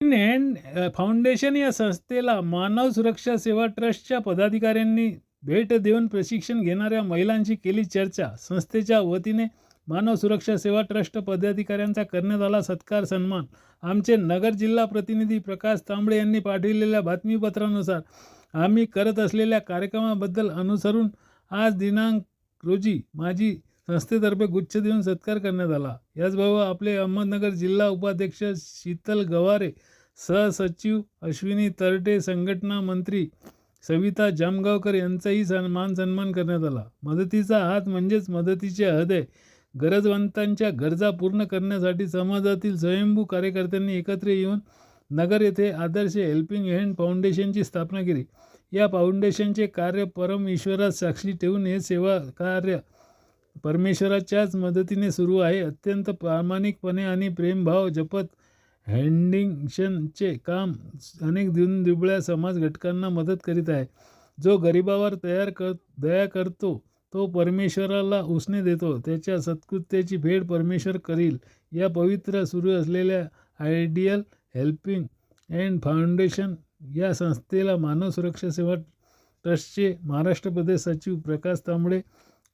And foundation या संस्थेला मानव सुरक्षा सेवा ट्रस्टच्या पदाधिकाऱ्यांनी भेट देऊन प्रशिक्षण घेणाऱ्या महिलांशी केली चर्चा. संस्थेच्या वतीने मानव सुरक्षा सेवा ट्रस्ट पदाधिकाऱ्यांचा करण्यात आला सत्कार सन्मान. आमचे नगर जिल्हा प्रतिनिधी प्रकाश तांबडे यांनी पाठविलेल्या बातमीपत्रानुसार आम्ही करत असलेल्या कार्यक्रमाबद्दल अनुसरून आज दिनांक रोजी माझी संस्थेतर्फे गुच्छ देऊन सत्कार करण्यात आला. याचबरोबर आपले अहमदनगर जिल्हा उपाध्यक्ष शीतल गवारे सहसचिव अश्विनी तरटे संघटना मंत्री सविता जामगावकर यांचाही सन्मान सन्मान करण्यात आला. मदतीचा हात म्हणजेच मदतीचे हृदय गरजवंतांच्या गरजा पूर्ण करण्यासाठी समाजातील स्वयंभू कार्यकर्त्यांनी एकत्र येऊन नगर येथे आदर्श हेल्पिंग हँड फाउंडेशनची स्थापना केली. या फाउंडेशनचे कार्य परम ईश्वरास साक्षी ठेवून हे सेवा कार्य परमेश्वराच्याच मदतीने सुरू आहे. अत्यंत प्रामाणिकपणे आणि प्रेमभाव जपत हँडिंगशनचे काम अनेक दिनदुबळ्या समाज घटकांना मदत करीत आहे. जो गरिबावर तयार कर दया करतो तो परमेश्वराला उसने देतो. त्याच्या सत्कृत्याची भेट परमेश्वर करील. या पवित्र सुरू असलेल्या आयडियल हेल्पिंग अँड फाउंडेशन या संस्थेला मानव सुरक्षा सेवा ट्रस्टचे महाराष्ट्र प्रदेश सचिव प्रकाश तांबडे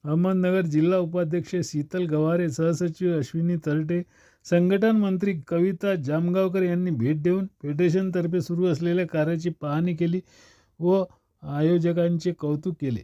अहमदनगर जिल्हा उपाध्यक्ष शीतल गवारे सहसचिव अश्विनी तरटे संघटन मंत्री कविता जामगावकर यांनी भेट देऊन फेडरेशनतर्फे सुरू असलेल्या कार्याची पाहणी केली व आयोजकांचे कौतुक केले.